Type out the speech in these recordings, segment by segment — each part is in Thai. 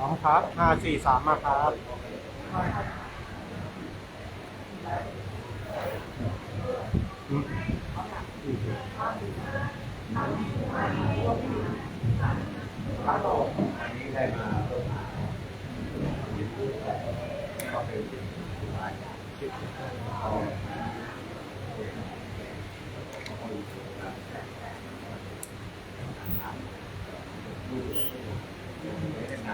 น้องครับห้าสี่สามมาครับอืม ค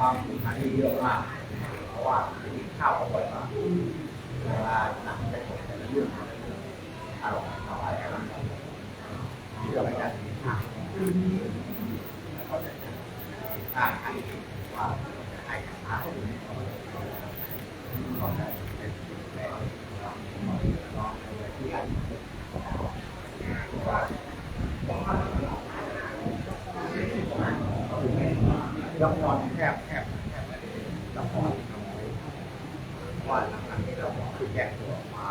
วามสำคัญที่เยอะมากเพราะว่ากินข้าวเขาบ่อยมากเวลาหนังจะจบแต่ละเรื่องอร่อยอร่อยอร่อยที่เราไปจัดกินข้าวแล้วก็จะอ่านให้ว่าให้ข้าวก็ได้เป็นแครแทบแทบแทบไม่ได้ละครทำไว้ว่าหลังๆนี้เราคือแยกตัวออกมา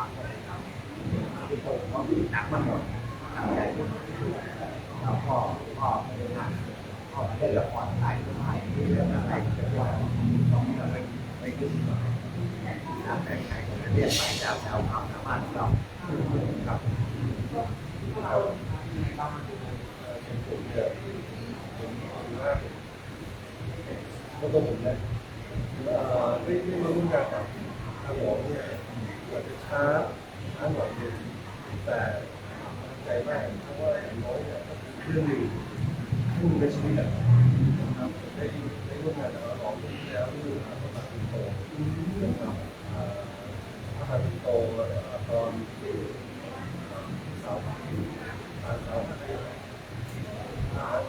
ทำที่ผมว่าหนักมันหมดทำใจแล้วก็ก็ไม่ได้ทำ ก็เล่นละครไทยไทยเรื่องอะไรจะว่าต้องไม่ไม่ขึ้นนะแต่ใครจะเรียกไปจะเอาความสามารถของเราครับแล้วก็ผมเนี่ยเอ่อไม่ไม่มารุ่นกันกับทางหมอเนี่ยอาจจะช้าช้าหน่อยนึงแต่ใจมากเพราะว่าอย่างน้อยเนี่ยเรื่องหนึ่ง เรื่งในชีวิตนะครับได้ได้ร่วมงานกับน้องที่แล้วที่พระมหาปิโตเรื่องกับเอ่อพระมหาปิโตตอนที่สาวสาวสาว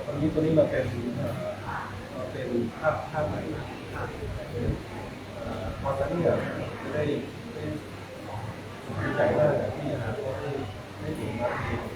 วันนี้ตัวนี้มาเป็นเอ่อเป็นภาพภาพใหม่ตอนนั้นเนี่ยได้ได้ดีใจมากที่หาว่าได้ได้ถึงมาที่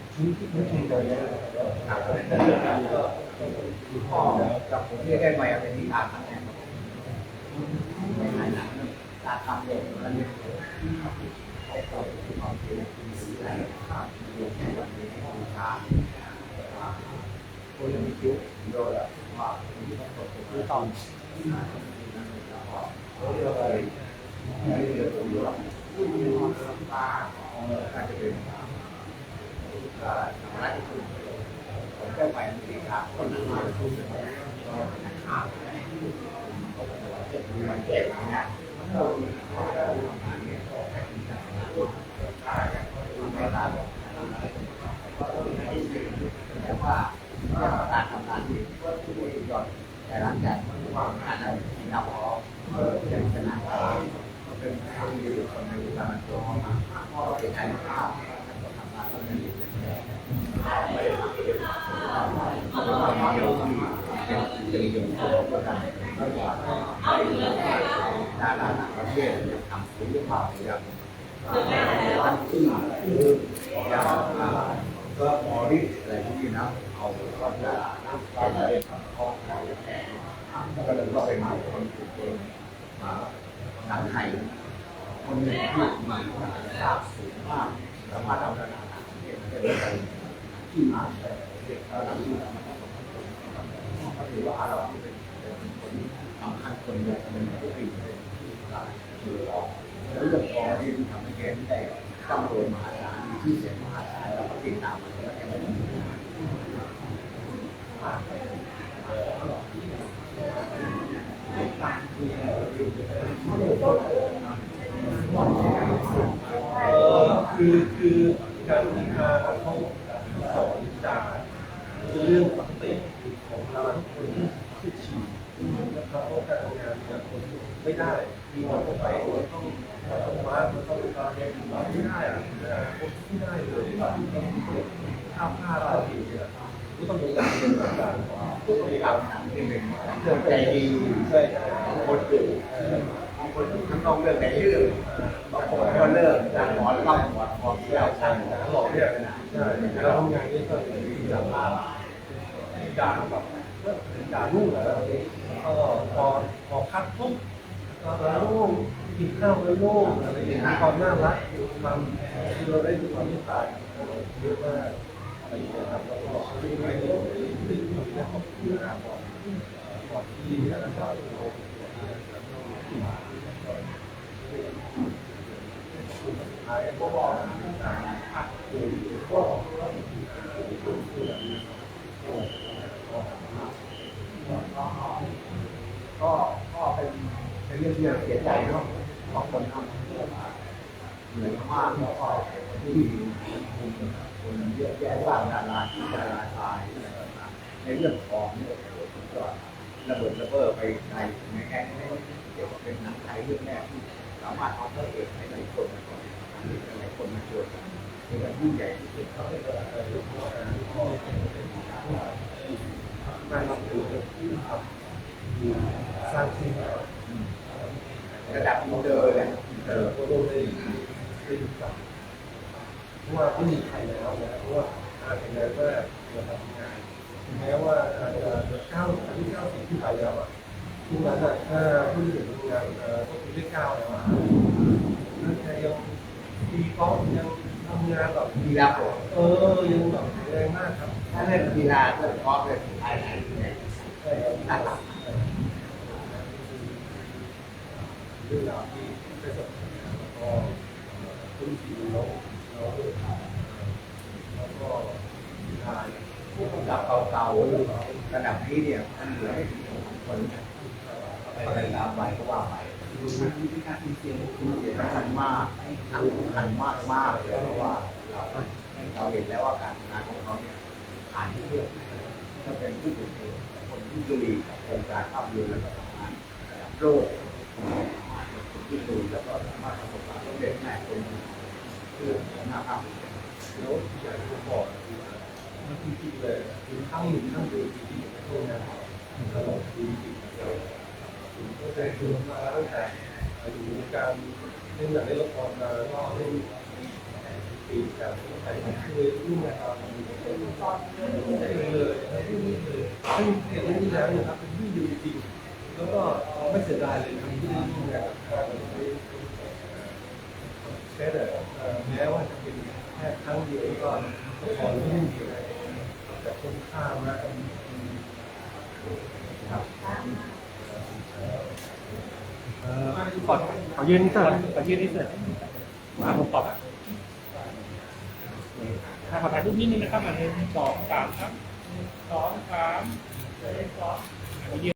ได้มากมายในมากก็ที่เดียวถ้ามีสิ่งที่ร่วมกันให้ชิดในเรื่องนี้ครับที่เดียวเก็บไว้ก่อนครับเก็บไว้ที่ห้องตอนนี้ส่วนใหญ่ก็จะชิ้น ที่ไม่ทิ้งเลยนะครับก็พ่อกับผมเรียกได้ไหมเป็นที่อาคนหลังตาคำเด็กมันมีคนมีคิ้วโดยว่าคือตอนเรียกอะไรไม่เรียกผมกอาจจะเป็นอะไรที่คุณผมแค่ไปอเมริกาคนนั้นมานะครับมันเจ็บนะแต่ว่าการทำงานที่ยอดแต่หลังจากว่าอันนั้นที่เราพอเออเป็นขนาดเป็นคนที่อยู่คนในวงการตัวมาพ่อเป็นการทำงานทำงานแล้วเป็นดา ราต่างประเทศทำศิลปะอย่างตั้งชื่อคือย่างก็มอริอะไรพวกนี้นะเอาก็จะก็จะเป็นข้อก็เลยก็เป็นคนถูกเองมาหนังไทยคนหนึ่งที่มีคุณภาพสูงมากสามารถเอาระดับทศเป็นที่เด็กระดับที่ก็ถือว่าเราเป็นคนสำคัญคนหนึ่งเป็นผู้ปีเป็นที่ตลาด แล้วเรื่องของที่ทำให้แกได้ตั้งโดยมหาศาลที่เสียงมหาศาลเราก็ติดตามมันแล้วแกไม่ได้คือคือการที่มาเขาสอนด่าคือเรื่องปกติของเราทุกคนที่ฉีดนะครับเพราะการทำงานเนี่ยคนไม่ได้ มีวันต้องไปต้องต้องมาต้องต้องไม่ได้อะคนที่ไม่ได้เลยข้ามผ้าเราดีเนี่ย ก็ต้การเรียนการก็ต้องมีการที่เป็นเรื่องใจดีช่ใช่คนอื่นบางคนข้งน้อกเรื่องไหนเรื่องบางคนก็เลิกจากหมอนรับหมอนหมอนที่ยวใช่หลอกเนี่ยใช่แล้วทำงานนี่ก็เป็นจาด่าแบบด่าลูกอะไรแบบนี้ก็พอพอคัดปุ๊บก็ลูกกินข้าวแล้วลูกอะไรอย่างเงี้ความน่ารักความที่เราได้ดูความเมตตาเยอะมาก ไรอย่างเงี้ยครับแล้วก็ไม่ไม่ได้ไม่ได้ขอบคุณครับขอบที่นะรับไอ้พวกบอกก็ก็ก็เป็นเป็นเรื่องที่เสียใจเนาะบางคนทำเหนื่อยมากแล้วก็ที่ คนเยอะแยะบ้างดาราที่ดาราตายอะไรต่างๆในเรื่องของเนี่ยก็ระเบิดระเบ้อไปไกลในแค่นี้เกี่ยวกับเป็นหนังไทยเรื่องแรกที่สามารถเอาพระเอกให้หลายคนมาก่อนหลายคนมาช่วยกันเป็นการยิ่งใหญ่ที่สุดเขาเรียกว่าน่ารรับถือที่ทำสร้างที่ระดับอินเตอร์เลยเตออก็ต้องได้ได้ดูกันเพราะ ว่าไม่มีใครแล้วนะเพราะว่าอาจจะแม้ว่าเราทำงานถึงแม้ว่าอาจจะเก้าที่เก้าสิบที่ไปแล้วอะทุกนั้นอะถ้าผู้ที่ทำงานเอ่อก็คือได้เก้าแล้วอะถ้าใครยังตีกอล์ฟยังทำงานแบบกีฬาผมเออยังแบบแรงมากครับ ถ้าเล่นกีฬาก็กอล์ฟเลยไทยไทยเนี่ยใช่ครับเรื่องราวที่ได้สบการณ์แล้วก็คุณสีน้องน้องแล้วก็ทาย ระ ดับเก่าๆระดับนี้เนี่ยมันเหลือไม่ถึงคนอะไรตามไปก็ว่าไปมันมีการที่เสียงคุณเสียงสำคัญมากสำคัญมากมากเลยเพราะว่าเราเราเห็นแล้วว่าการทำงานของเขาเนี่ยผ่านที่เรื่องถ้าเป็นผู้ถูกคนที่ลุยกับโครงการภาพยนตร์แล้วก็ทำงานระดับโลกที่ลุยแล้วก็สามารถประสบความสำเร็จแน่คนคือหน้าภาพยนตร์แล้วอยากจะบอก เลยคือทั้งหนึ่งทั้งดียวจริงๆตัวงานตลอดจริงๆผมก็ใจคือมาตั้งแต่อยู่การเล่นหนังเล่นละครมาก็เล่นปีการแต่คือรุ่นนะครับได้เลยรุ่นนี้เลยซึ่งเห็นรุ่นที่แล้วนะครับเป็นรุ่นดีจริงแล้วก็ไม่เสียดายเลยทำที่รุ่นแบบแค่แต่แม้ว่าจะเป็นแค่ครั้งเดียวก็พอรุ่นเดียว ขอขอยืนนิดเสิร์ตขอยืนนิดเสิร์ตมาผมตอบขอถ่ายรูปนิดนึงนะครับอันหนึ่งสองสามครับสองสามสอง